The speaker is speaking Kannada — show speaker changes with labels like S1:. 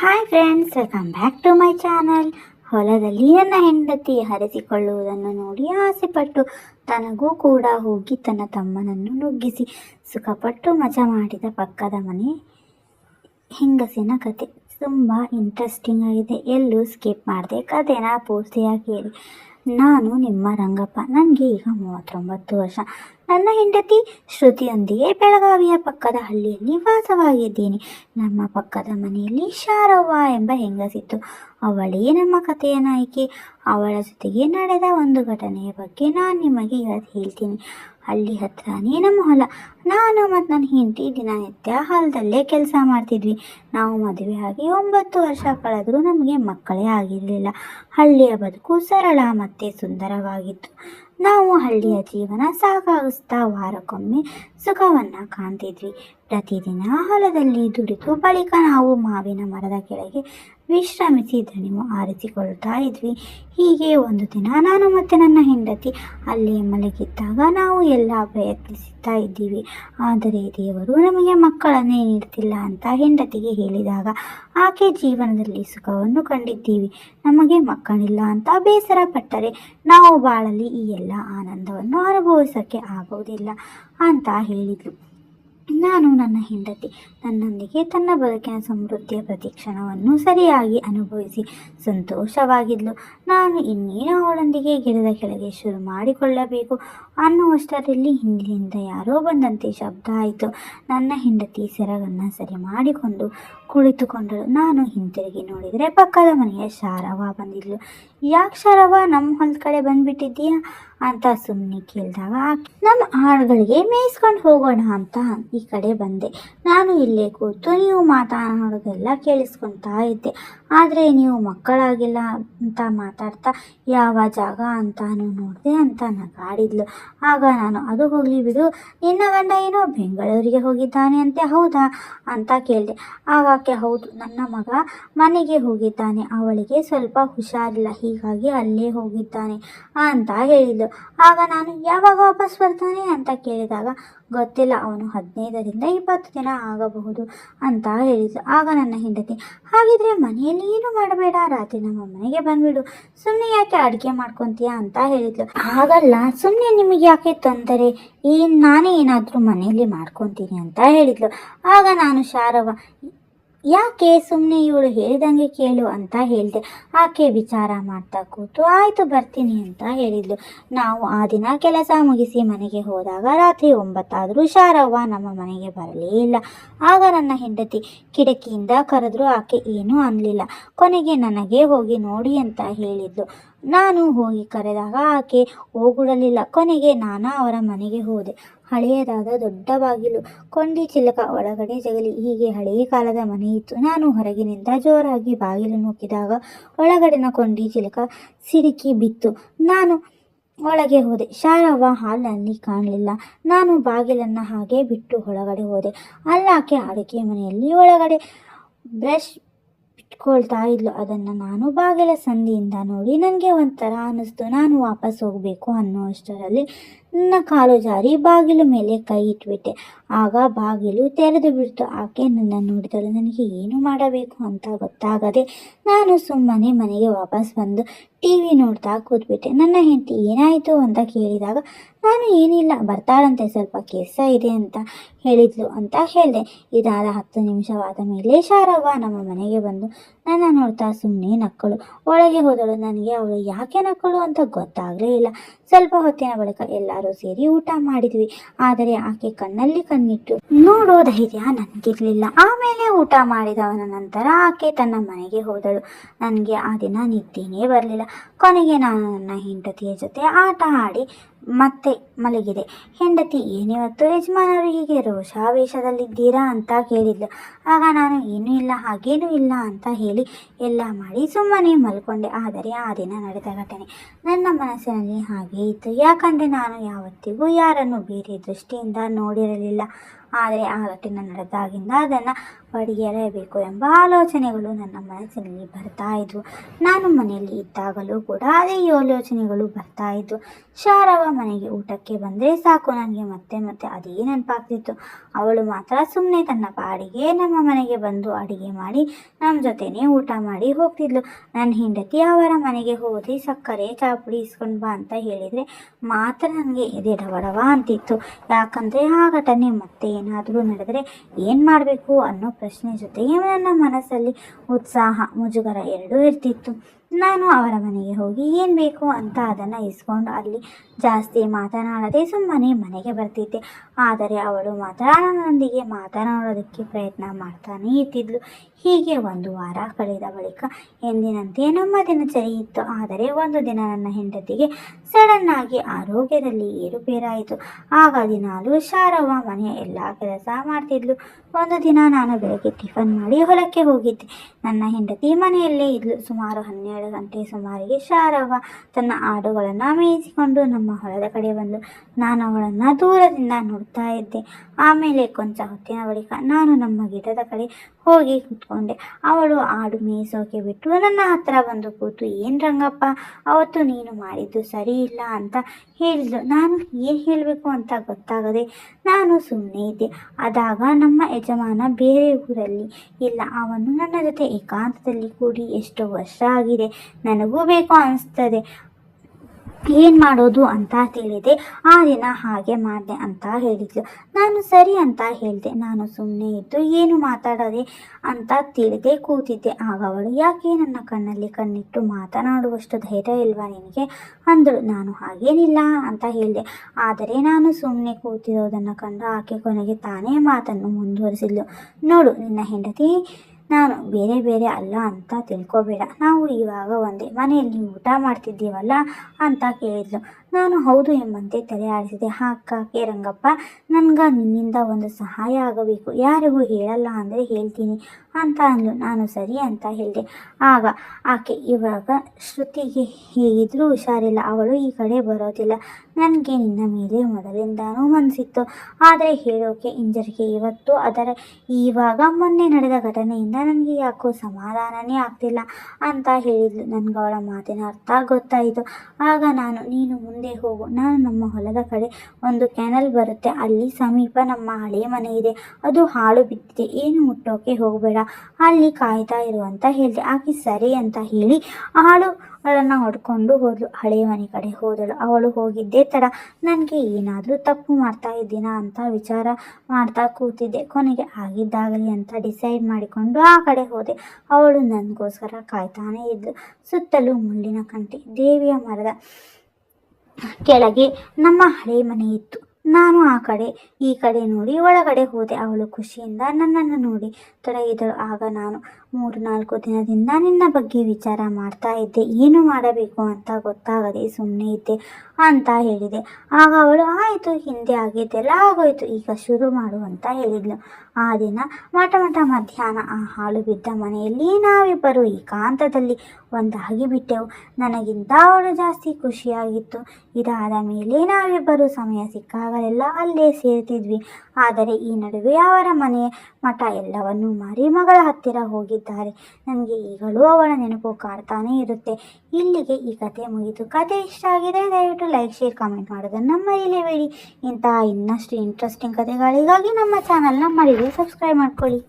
S1: Hi friends welcome back to my channel ಹೊಲದಲ್ಲಿ ನನ್ನ ಹೆಂಡತಿ ಹರಿಸಿಕೊಳ್ಳುವುದನ್ನು ನೋಡಿ ಆಸೆಪಟ್ಟು ತನಗೂ ಕೂಡ ಹೋಗಿ ತನ್ನ ತಮ್ಮನನ್ನು ನುಗ್ಗಿಸಿ ಸುಖಪಟ್ಟು ಮಜಾ ಮಾಡಿದ ಪಕ್ಕದ ಮನೆ ಹೆಂಗಸಿನ ಕತೆ. ತುಂಬ ಇಂಟ್ರೆಸ್ಟಿಂಗ್ ಆಗಿದೆ. ಎಲ್ಲೂ ಸ್ಕಿಪ್ ಮಾಡಿದೆ. ಕಥೆನ ಪೂರ್ತಿಯಾಗಿ ನಾನು ನಿಮ್ಮ ರಂಗಪ್ಪ. ನನಗೆ ಈಗ ಮೂವತ್ತೊಂಬತ್ತು ವರ್ಷ. ನನ್ನ ಹೆಂಡತಿ ಶ್ರುತಿಯೊಂದಿಗೆ ಬೆಳಗಾವಿಯ ಪಕ್ಕದ ಹಳ್ಳಿಯಲ್ಲಿ ವಾಸವಾಗಿದ್ದೀನಿ ನಮ್ಮ ಪಕ್ಕದ ಮನೆಯಲ್ಲಿ ಶಾರವ್ವ ಎಂಬ ಹೆಂಗಸಿತ್ತು. ಅವಳೇ ನಮ್ಮ ಕಥೆಯ ನಾಯಕಿ. ಅವಳ ಜೊತೆಗೆ ನಡೆದ ಒಂದು ಘಟನೆಯ ಬಗ್ಗೆ ನಾನು ನಿಮಗೆ ಇವತ್ತು ಹೇಳ್ತೀನಿ. ಹಳ್ಳಿ ಹತ್ರನೇ ನಮ್ಮ ಹೊಲ ನಾನು ಮತ್ತು ನನ್ನ ಹೆಂಡತಿ ದಿನನಿತ್ಯ ಹೊಲದಲ್ಲೇ ಕೆಲಸ ಮಾಡ್ತಿದ್ವಿ. ನಾವು ಮದುವೆ ಆಗಿ ಒಂಬತ್ತು ವರ್ಷ ಕಳೆದರೂ ನಮಗೆ ಮಕ್ಕಳೇ ಆಗಿರಲಿಲ್ಲ. ಹಳ್ಳಿಯ ಬದುಕು ಸರಳ ಮತ್ತು ಸುಂದರವಾಗಿತ್ತು. ನಾವು ಹಳ್ಳಿಯ ಜೀವನ ಸಾಕಾಗಿಸ್ತಾ ವಾರಕ್ಕೊಮ್ಮೆ ಸುಖವನ್ನು ಕಾಣ್ತಿದ್ವಿ. ಪ್ರತಿದಿನ ಹೊಲದಲ್ಲಿ ದುಡಿದು ಬಳಿಕ ನಾವು ಮಾವಿನ ಮರದ ಕೆಳಗೆ ವಿಶ್ರಮಿಸಿ ದಣಿವು ಆರಿಸಿಕೊಳ್ತಾ ಇದ್ವಿ. ಹೀಗೆ ಒಂದು ದಿನ ನಾನು ಮತ್ತು ನನ್ನ ಹೆಂಡತಿ ಅಲ್ಲಿ ಮಲಗಿದ್ದಾಗ ನಾವು ಎಲ್ಲ ಪ್ರಯತ್ನಿಸುತ್ತಾ ಇದ್ದೀವಿ. ಆದರೆ ದೇವರು ನಮಗೆ ಮಕ್ಕಳನ್ನೇ ನೀಡ್ತಿಲ್ಲ ಅಂತ ಹೆಂಡತಿಗೆ ಹೇಳಿದಾಗ ಆಕೆ ಜೀವನದಲ್ಲಿ ಸುಖವನ್ನು ಕಂಡಿದ್ದೀವಿ. ನಮಗೆ ಮಕ್ಕಳಿಲ್ಲ ಅಂತ ಬೇಸರ ಪಟ್ಟರೆ ನಾವು ಬಾಳಲ್ಲಿ ಈ ಎಲ್ಲ ಆನಂದವನ್ನು ಅನುಭವಿಸೋಕ್ಕೆ ಆಗುವುದಿಲ್ಲ ಅಂತ ಹೇಳಿದ್ಲು. ನಾನು ನನ್ನ ಹೆಂಡತಿ. ನನ್ನೊಂದಿಗೆ ತನ್ನ ಬದುಕಿನ ಸಮೃದ್ಧಿಯ ಪ್ರತಿಕ್ಷಣವನ್ನು ಸರಿಯಾಗಿ ಅನುಭವಿಸಿ ಸಂತೋಷವಾಗಿದ್ಲು. ನಾನು ಇನ್ನೇನು ಅವಳೊಂದಿಗೆ ಗಿಡದ ಕೆಳಗೆ ಶುರು ಮಾಡಿಕೊಳ್ಳಬೇಕು? ಅನ್ನುವಷ್ಟರಲ್ಲಿ ಹಿಂದಿನಿಂದ ಯಾರೋ ಬಂದಂತೆ ಶಬ್ದ ಆಯಿತು. ನನ್ನ ಹೆಂಡತಿ ಸೆರಗನ್ನು ಸರಿ ಮಾಡಿಕೊಂಡು ಕುಳಿತುಕೊಂಡಳು. ನಾನು ಹಿಂತಿರುಗಿ ನೋಡಿದರೆ ಪಕ್ಕದ ಮನೆಯ ಶಾರವ ಬಂದಿದ್ಲು. ಯಾಕೆ ಶಾರವ ನಮ್ಮ ಹೊಲದ ಕಡೆ ಬಂದ್ಬಿಟ್ಟಿದ್ದೀಯಾ? ಅಂತ ಸುಮ್ಮನೆ ಕೇಳಿದಾಗ ನಮ್ಮ ಆಳುಗಳಿಗೆ ಮೇಯಿಸ್ಕೊಂಡು ಹೋಗೋಣ ಅಂತ ಈ ಕಡೆ ಬಂದೆ. ನಾನು ಇಲ್ಲೇ ಕೂತು ನೀವು ಮಾತನಾಡೋದೆಲ್ಲ ಕೇಳಿಸ್ಕೊತಾ ಇದ್ದೆ. ಆದರೆ ನೀವು ಮಕ್ಕಳಾಗಿಲ್ಲ ಅಂತ ಮಾತಾಡ್ತಾ, ಯಾವ ಜಾಗ ಅಂತಾನು ನೋಡಿದೆ ಅಂತ ನಗಾಡಿದ್ಲು. ಆಗ ನಾನು, ಅದು ಹೋಗಲಿ ಬಿಡು, ನಿನ್ನ ಗಂಡ ಏನೋ ಬೆಂಗಳೂರಿಗೆ ಹೋಗಿದ್ದಾನೆ ಅಂತೆ, ಹೌದಾ? ಅಂತ ಕೇಳಿದೆ. ಆಗಾಕೆ ಹೌದು, ನನ್ನ ಮಗ ಮನೆಗೆ ಹೋಗಿದ್ದಾನೆ, ಅವಳಿಗೆ ಸ್ವಲ್ಪ ಹುಷಾರಿಲ್ಲ, ಹೀಗಾಗಿ ಅಲ್ಲೇ ಹೋಗಿದ್ದಾನೆ ಅಂತ ಹೇಳಿದ್ಲು. ಆಗ ನಾನು, ಯಾವಾಗ ವಾಪಸ್ ಬರ್ತಾನೆ? ಅಂತ ಕೇಳಿದಾಗ ಗೊತ್ತಿಲ್ಲ, ಅವನು ಹದಿನೈದರಿಂದ ಇಪ್ಪತ್ತು ದಿನ ಆಗಬಹುದು ಅಂತ ಹೇಳಿದ್ರು ಆಗ ನನ್ನ ಹೆಂಡತಿ, ಹಾಗಿದ್ರೆ ಮನೆಯಲ್ಲಿ ಏನು ಮಾಡಬೇಡ? ರಾತ್ರಿ ನಮ್ಮ ಮನೆಗೆ ಬಂದ್ಬಿಡು. ಸುಮ್ಮನೆ ಯಾಕೆ ಅಡುಗೆ ಮಾಡ್ಕೊತೀಯಾ? ಅಂತ ಹೇಳಿದ್ಲು. ಹಾಗಲ್ಲ ಸುಮ್ಮನೆ ನಿಮಗೆ ಯಾಕೆ ತೊಂದರೆ? ಏನು, ನಾನೇ ಏನಾದರೂ ಮನೆಯಲ್ಲಿ ಮಾಡ್ಕೊತೀನಿ ಅಂತ ಹೇಳಿದ್ಲು. ಆಗ ನಾನು ಶಾರವ ಯಾಕೆ ಸುಮ್ಮನೆ ಇವಳು ಹೇಳಿದಂಗೆ ಕೇಳು ಅಂತ ಹೇಳಿದೆ. ಆಕೆ ವಿಚಾರ ಮಾಡ್ತಾ ಕೂತು, ಆಯಿತು ಬರ್ತೀನಿ ಅಂತ ಹೇಳಿದ್ಲು. ನಾವು ಆ ದಿನ ಕೆಲಸ ಮುಗಿಸಿ ಮನೆಗೆ ಹೋದಾಗ ರಾತ್ರಿ ಒಂಬತ್ತಾದರೂ ಶಾರವ್ವ ನಮ್ಮ ಮನೆಗೆ ಬರಲೇ ಇಲ್ಲ. ಆಗ ನನ್ನ ಹೆಂಡತಿ ಕಿಟಕಿಯಿಂದ ಕರೆದ್ರು ಆಕೆ ಏನೂ ಅನ್ನಲಿಲ್ಲ ಕೊನೆಗೆ ನನಗೆ ಹೋಗಿ ನೋಡಿ ಅಂತ ಹೇಳಿದ್ಲು. ನಾನು ಹೋಗಿ ಕರೆದಾಗ ಆಕೆ ಹೋಗುಡಲಿಲ್ಲ. ಕೊನೆಗೆ ನಾನು ಅವರ ಮನೆಗೆ ಹೋದೆ. ಹಳೆಯದಾದ ದೊಡ್ಡ ಬಾಗಿಲು, ಕೊಂಡಿ ಚಿಲಕ ಒಳಗಡೆ ಜಗಲಿ. ಹೀಗೆ ಹಳೆಯ ಕಾಲದ ಮನೆ ಇತ್ತು. ನಾನು ಹೊರಗಿನಿಂದ ಜೋರಾಗಿ ಬಾಗಿಲು ನುಗ್ಗಿದಾಗ ಒಳಗಡೆನ ಕೊಂಡಿ ಚಿಲಕ ಸಿಡುಕಿ ಬಿತ್ತು. ನಾನು ಒಳಗೆ ಹೋದೆ. ಶಾರವ್ವ ಹಾಲಲ್ಲಿ ಕಾಣಲಿಲ್ಲ. ನಾನು ಬಾಗಿಲನ್ನು ಹಾಗೆ ಬಿಟ್ಟು ಒಳಗಡೆ ಹೋದೆ. ಅಲ್ಲಾಕೆ ಅಡುಗೆ ಮನೆಯಲ್ಲಿ ಒಳಗಡೆ ಬ್ರಷ್ ಇಟ್ಕೊಳ್ತಾ ಇದ್ಲು. ಅದನ್ನು ನಾನು ಬಾಗಿಲ ಸಂದಿಯಿಂದ ನೋಡಿ ನನಗೆ ಒಂಥರ ಅನ್ನಿಸ್ತು. ನಾನು ವಾಪಸ್ ಹೋಗಬೇಕು ಅನ್ನುವಷ್ಟರಲ್ಲಿ ನನ್ನ ಕಾಲು ಜಾರಿ, ಬಾಗಿಲು ಮೇಲೆ ಕೈ ಇಟ್ಬಿಟ್ಟೆ. ಆಗ ಬಾಗಿಲು ತೆರೆದು ಬಿಡ್ತು. ಆಕೆ ನನ್ನ ನೋಡಿದಳು. ನನಗೆ ಏನು ಮಾಡಬೇಕು ಅಂತ ಗೊತ್ತಾಗದೆ ನಾನು ಸುಮ್ಮನೆ ಮನೆಗೆ ವಾಪಸ್ ಬಂದು ಟಿ ವಿ ನೋಡ್ತಾ ಕೂತ್ಬಿಟ್ಟೆ. ನನ್ನ ಹೆಂಡತಿ ಏನಾಯಿತು ಅಂತ ಕೇಳಿದಾಗ, ನಾನು ಏನಿಲ್ಲ, ಬರ್ತಾಳಂತೆ, ಸ್ವಲ್ಪ ಕೆಲಸ ಇದೆ ಅಂತ ಹೇಳಿದ್ಲು ಅಂತ ಹೇಳಿದೆ. ಇದಾದ ಹತ್ತು ನಿಮಿಷವಾದ ಮೇಲೆ ಶಾರವ್ವ ನಮ್ಮ ಮನೆಗೆ ಬಂದು ನನ್ನ ನೋಡ್ತಾ ಸುಮ್ಮನೆ ನಕ್ಕಳು. ಒಳಗೆ ಹೋದಳು. ನನಗೆ ಅವಳು ಯಾಕೆ ನಕ್ಕಳು ಅಂತ ಗೊತ್ತಾಗಲೇ ಇಲ್ಲ. ಸ್ವಲ್ಪ ಹೊತ್ತಿನ ಬಳಿಕ ಎಲ್ಲರೂ ಸೇರಿ ಊಟ ಮಾಡಿದ್ವಿ. ಆದರೆ ಆಕೆ ಕಣ್ಣಲ್ಲಿ ಕಣ್ಣಿಟ್ಟು, ನೋಡೋ ಧೈರ್ಯ ನನಗಿರಲಿಲ್ಲ. ಆಮೇಲೆ ಊಟ ಮಾಡಿದವನ ನಂತರ ಆಕೆ ತನ್ನ ಮನೆಗೆ ಹೋದಳು. ನನಗೆ ಆ ದಿನ ನಿದ್ದೆನೇ ಬರಲಿಲ್ಲ. ಕೊನೆಗೆ ನಾನು ನನ್ನ ಹೆಂಡತಿಯ ಜೊತೆ ಆಟ ಆಡಿ ಮತ್ತೆ ಮಲಗಿದೆ. ಹೆಂಡತಿ ಏನಿವತ್ತು ಯಜಮಾನರು ಹೀಗೆ ರೋಷಾವೇಶದಲ್ಲಿದ್ದೀರಾ ಅಂತ ಕೇಳಿದ್ಲು. ಆಗ ನಾನು, ಏನೂ ಇಲ್ಲ, ಹಾಗೇನೂ ಇಲ್ಲ ಅಂತ ಹೇಳಿ ಎಲ್ಲ ಮಾಡಿ ಸುಮ್ಮನೆ ಮಲ್ಕೊಂಡೆ. ಆದರೆ ಆ ದಿನ ನಡೆದ ಘಟನೆ ನನ್ನ ಮನಸ್ಸಿನಲ್ಲಿ ಹಾಗೆ ಇತ್ತು. ಯಾಕಂದರೆ ನಾನು ಯಾವತ್ತಿಗೂ ಯಾರನ್ನು ಬೇರೆ ದೃಷ್ಟಿಯಿಂದ ನೋಡಿರಲಿಲ್ಲ. ಆದರೆ ಆ ಘಟನೆ ನಡೆದಾಗಿಂದ ಅದನ್ನು ಪಡೆಯಲೇಬೇಕು ಎಂಬ ಆಲೋಚನೆಗಳು ನನ್ನ ಮನಸ್ಸಿನಲ್ಲಿ ಬರ್ತಾ ಇದ್ವು. ನಾನು ಮನೆಯಲ್ಲಿ ಇದ್ದಾಗಲೂ ಕೂಡ ಅದೇ ಆಲೋಚನೆಗಳು ಬರ್ತಾ ಇದ್ವು. ಶಾರವ ಮನೆಗೆ ಊಟಕ್ಕೆ ಬಂದರೆ ಸಾಕು, ನನಗೆ ಮತ್ತೆ ಮತ್ತೆ ಅದೇ ನೆನಪಾಗ್ತಿತ್ತು. ಅವಳು ಮಾತ್ರ ಸುಮ್ಮನೆ ತನ್ನ ಪಾಡಿಗೆ ನಮ್ಮ ಮನೆಗೆ ಬಂದು ಅಡುಗೆ ಮಾಡಿ ನಮ್ಮ ಜೊತೆನೇ ಊಟ ಮಾಡಿ ಹೋಗ್ತಿದ್ಲು. ನನ್ನ ಹೆಂಡತಿ ಅವರ ಮನೆಗೆ ಹೋಗಿ ಸಕ್ಕರೆ, ಚಾಪುಡಿ ಇಸ್ಕೊಂಡು ಬಾ ಅಂತ ಹೇಳಿದರೆ ಮಾತ್ರ ನನಗೆ ಎದೆ ಡವಡವ ಅಂತಿತ್ತು. ಯಾಕಂದರೆ ಆ ಘಟನೆ ಮತ್ತೆ ಏನಾದರೂ ನಡೆದರೆ ಏನು ಮಾಡಬೇಕು ಅನ್ನೋ ಪ್ರಶ್ನೆ ಜೊತೆಗೆ ನನ್ನ ಮನಸ್ಸಲ್ಲಿ ಉತ್ಸಾಹ ಮುಜುಗರ ಎರಡೂ ಇರ್ತಿತ್ತು. ನಾನು ಅವರ ಮನೆಗೆ ಹೋಗಿ, ಏನು ಬೇಕು ಅಂತ ಅದನ್ನು ಇಸ್ಕೊಂಡು ಅಲ್ಲಿ ಜಾಸ್ತಿ ಮಾತನಾಡದೆ ಸುಮ್ಮನೆ ಮನೆಗೆ ಬರ್ತಿದ್ದೆ. ಆದರೆ ಅವಳು ಮಾತ್ರ ನನ್ನೊಂದಿಗೆ ಮಾತನಾಡೋದಕ್ಕೆ ಪ್ರಯತ್ನ ಮಾಡ್ತಾನೇ ಇರ್ತಿದ್ಲು ಹೀಗೆ ಒಂದು ವಾರ ಕಳೆದ ಬಳಿಕ ಎಂದಿನಂತೆ ನಮ್ಮ ದಿನಚರಿ ಇತ್ತು. ಆದರೆ ಒಂದು ದಿನ ನನ್ನ ಹೆಂಡತಿಗೆ ಸಡನ್ ಆಗಿ ಆರೋಗ್ಯದಲ್ಲಿ ಏರುಪೇರಾಯಿತು. ಆಗ ದಿನಾಲು ಶಾರವ್ವ ಮನೆಯ ಎಲ್ಲ ಕೆಲಸ ಮಾಡ್ತಿದ್ಲು. ಒಂದು ದಿನ ನಾನು ಬೆಳಗ್ಗೆ ಟಿಫನ್ ಮಾಡಿ ಹೊಲಕ್ಕೆ ಹೋಗಿದ್ದೆ. ನನ್ನ ಹೆಂಡತಿ ಮನೆಯಲ್ಲೇ ಇದ್ಲು. ಸುಮಾರು ಹನ್ನೆರಡು ಗಂಟೆ ಸುಮಾರಿಗೆ ಶಾರವ್ವ ತನ್ನ ಆಡುಗಳನ್ನು ಮೇಯಿಸಿಕೊಂಡು ನಮ್ಮ ಹೊಲದ ಕಡೆ ಬಂದು ನಾನು ಅವಳನ್ನು ದೂರದಿಂದ ನೋಡ್ತಾ ಇದ್ದೆ. ಆಮೇಲೆ ಕೊಂಚ ಹೊತ್ತಿನ ಬಳಿಕ ನಾನು ನಮ್ಮ ಗಿಡದ ಕಡೆ ಹೋಗಿ ಕೂತ್ಕೊಂಡೆ. ಅವಳು ಆಡು ಮೇಯಿಸೋಕೆ ಬಿಟ್ಟು ನನ್ನ ಹತ್ರ ಬಂದು ಕೂತು, ಏನು ರಂಗಪ್ಪ, ಅವತ್ತು ನೀನು ಮಾಡಿದ್ದು ಸರಿ ಇಲ್ಲ ಅಂತ ಹೇಳಿದ್ಲು. ನಾನು ಏನು ಹೇಳಬೇಕು ಅಂತ ಗೊತ್ತಾಗದೆ ನಾನು ಸುಮ್ಮನೆ ಇದ್ದೆ. ಅದಾಗ ನಮ್ಮ ಯಜಮಾನ ಬೇರೆ ಊರಲ್ಲಿ ಇಲ್ಲ. ಅವನು ನನ್ನ ಜೊತೆ ಏಕಾಂತದಲ್ಲಿ ಕೂಡಿ ಎಷ್ಟು ವರ್ಷ ಆಗಿದೆ. ನನಗೂ ಬೇಕು ಅನಿಸ್ತದೆ. ಏನು ಮಾಡೋದು ಅಂತ ತಿಳಿದೆ. ಆ ದಿನ ಹಾಗೆ ಮಾಡಿದೆ ಅಂತ ಹೇಳಿದ್ಲು. ನಾನು ಸರಿ ಅಂತ ಹೇಳಿದೆ. ನಾನು ಸುಮ್ಮನೆ ಇದ್ದು ಏನು ಮಾತಾಡದೆ ಅಂತ ತಿಳಿದೆ, ಕೂತಿದ್ದೆ. ಆಗ ಅವಳು, ಯಾಕೆ ನನ್ನ ಕಣ್ಣಲ್ಲಿ ಕಣ್ಣಿಟ್ಟು ಮಾತನಾಡುವಷ್ಟು ಧೈರ್ಯ ಇಲ್ವಾ ನಿನಗೆ? ಅಂದಳು. ನಾನು ಹಾಗೇನಿಲ್ಲ ಅಂತ ಹೇಳಿದೆ. ಆದರೆ ನಾನು ಸುಮ್ಮನೆ ಕೂತಿರೋದನ್ನು ಕಂಡು ಆಕೆ ಕೊನೆಗೆ ತಾನೇ ಮಾತನ್ನು ಮುಂದುವರಿಸಿದ್ಲು. ನೋಡು, ನಿನ್ನ ಹೆಂಡತಿ ನಾನು ಬೇರೆ ಬೇರೆ ಅಲ್ಲ ಅಂತ ತಿಳ್ಕೊಬೇಡ. ನಾವು ಇವಾಗ ಒಂದೇ ಮನೆಯಲ್ಲಿ ಊಟ ಮಾಡ್ತಿದ್ದೀವಲ್ಲ ಅಂತ ಕೇಳಿದ್ಲು. ನಾನು ಹೌದು ಎಂಬಂತೆ ತಲೆ ಆಡಿಸಿದೆ. ಹಾಕಾಕೆ ರಂಗಪ್ಪ, ನನ್ಗೆ ನಿನ್ನಿಂದ ಒಂದು ಸಹಾಯ ಆಗಬೇಕು. ಯಾರಿಗೂ ಹೇಳಲ್ಲ ಅಂದರೆ ಹೇಳ್ತೀನಿ. ಅಂತ ಅಂದಳು ನಾನು ಸರಿ ಅಂತ ಹೇಳಿದೆ. ಆಗ ಆಕೆ ಇವಾಗ ಶ್ರುತಿಗೆ ಹೇಗಿದ್ರೂ ಹುಷಾರಿಲ್ಲ. ಅವಳು ಈ ಕಡೆ ಬರೋದಿಲ್ಲ. ನನಗೆ ನಿನ್ನ ಮೇಲೆ ಮೊದಲಿಂದಾನೂ ಮನಸ್ಸಿತ್ತು ಆದರೆ ಹೇಳೋಕೆ ಹಿಂಜರಿಕೆ ಇವತ್ತು ಅದರ ಇವಾಗ ಮೊನ್ನೆ ನಡೆದ ಘಟನೆಯಿಂದ ನನಗೆ ಯಾಕೋ ಸಮಾಧಾನನೇ ಆಗ್ತಿಲ್ಲ ಅಂತ ಹೇಳಿದ್ಲು. ನನಗೆ ಅವಳ ಮಾತಿನ ಅರ್ಥ ಗೊತ್ತಾಯಿತು. ಆಗ ನಾನು, ನೀನು ಮುಂದೆ ಹೋಗು. ನಾನು ನಮ್ಮ ಹೊಲದ ಕಡೆ ಒಂದು ಕ್ಯಾನಲ್ ಬರುತ್ತೆ. ಅಲ್ಲಿ ಸಮೀಪ ನಮ್ಮ ಹಳೆಯ ಮನೆ ಇದೆ. ಅದು ಹಾಳು ಬಿದ್ದಿದೆ. ಏನು ಮುಟ್ಟೋಕೆ ಹೋಗಬೇಡ. ಅಲ್ಲಿ ಕಾಯ್ತಾ ಇರು ಅಂತ ಹೇಳಿದೆ. ಆಕೆ ಸರಿ ಅಂತ ಹೇಳಿ ಆಳು ಅವಳನ್ನು ಹೊಡ್ಕೊಂಡು ಹೋದಳು ಹಳೆ ಮನೆ ಕಡೆ ಹೋದಳು. ಅವಳು ಹೋಗಿದ್ದೇ ತಡ. ನನಗೆ ಏನಾದರೂ ತಪ್ಪು ಮಾಡ್ತಾ ಇದ್ದೀನಾ ಅಂತ ವಿಚಾರ ಮಾಡ್ತಾ ಕೂತಿದ್ದೆ. ಕೊನೆಗೆ ಆಗಿದ್ದಾಗಲಿ ಅಂತ ಡಿಸೈಡ್ ಮಾಡಿಕೊಂಡು ಆ ಕಡೆ ಹೋದೆ. ಅವಳು ನನಗೋಸ್ಕರ ಕಾಯ್ತಾನೇ ಇದ್ಲು. ಸುತ್ತಲೂ ಮುಳ್ಳಿನ ಕಂಟಿ ದೇವಿಯ ಮರದ ಕೆಳಗೆ ನಮ್ಮ ಹಳೆ ಮನೆ ಇತ್ತು. ನಾನು ಆ ಕಡೆ, ಈ ಕಡೆ ನೋಡಿ, ಒಳಗಡೆ ಹೋದೆ. ಅವಳು ಖುಷಿಯಿಂದ ನನ್ನನ್ನು ನೋಡಿ ತೊಡಗಿದಳು. ಆಗ ನಾನು ಮೂರು ನಾಲ್ಕು ದಿನದಿಂದ ನಿನ್ನ ಬಗ್ಗೆ ವಿಚಾರ ಮಾಡ್ತಾ ಇದ್ದೆ. ಏನು ಮಾಡಬೇಕು ಅಂತ ಗೊತ್ತಾಗದೆ ಸುಮ್ಮನೆ ಇದ್ದೆ ಅಂತ ಹೇಳಿದೆ. ಆಗ ಅವಳು, ಆಯಿತು, ಹಿಂದೆ ಆಗಿದ್ದೆಲ್ಲ ಆಗೋಯ್ತು. ಈಗ ಶುರು ಮಾಡು ಅಂತ ಹೇಳಿದ್ಲು. ಆ ದಿನ ಮಠ ಮಠ ಮಧ್ಯಾಹ್ನ ಆ ಹಾಳು ಬಿದ್ದ ಮನೆಯಲ್ಲಿ ನಾವಿಬ್ಬರು ಏಕಾಂತದಲ್ಲಿ ಒಂದಾಗಿ ಬಿಟ್ಟೆವು. ನನಗಿಂತ ಅವಳು ಜಾಸ್ತಿ ಖುಷಿಯಾಗಿತ್ತು. ಇದಾದ ಮೇಲೆ ನಾವಿಬ್ಬರು ಸಮಯ ಸಿಕ್ಕಾಗಲೆಲ್ಲ ಅಲ್ಲೇ ಸೇರ್ತಿದ್ವಿ. ಆದರೆ ಈ ನಡುವೆ ಅವರ ಮನೆ ಮಠ ಎಲ್ಲವನ್ನೂ ಮಾರಿ ಮಗಳ ಹತ್ತಿರ ಹೋಗಿದ್ದಾರೆ. ನನಗೆ ಈಗಲೂ ಅವಳ ನೆನಪು ಕಾಡ್ತಾನೇ ಇರುತ್ತೆ. ಇಲ್ಲಿಗೆ ಈ ಕತೆ ಮುಗಿತು ಕತೆ ಇಷ್ಟ ಆಗಿದೆ ದಯವಿಟ್ಟು ಲೈಕ್, ಶೇರ್, ಕಾಮೆಂಟ್ ಮಾಡೋದನ್ನು ಮರಿಲೇಬೇಡಿ. ಇಂತಹ ಇನ್ನಷ್ಟು ಇಂಟ್ರೆಸ್ಟಿಂಗ್ ಕತೆಗಳಿಗಾಗಿ ನಮ್ಮ ಚಾನಲ್ನ ಮರೀದೆ ಸಬ್ಸ್ಕ್ರೈಬ್ ಮಾಡ್ಕೊಳ್ಳಿ.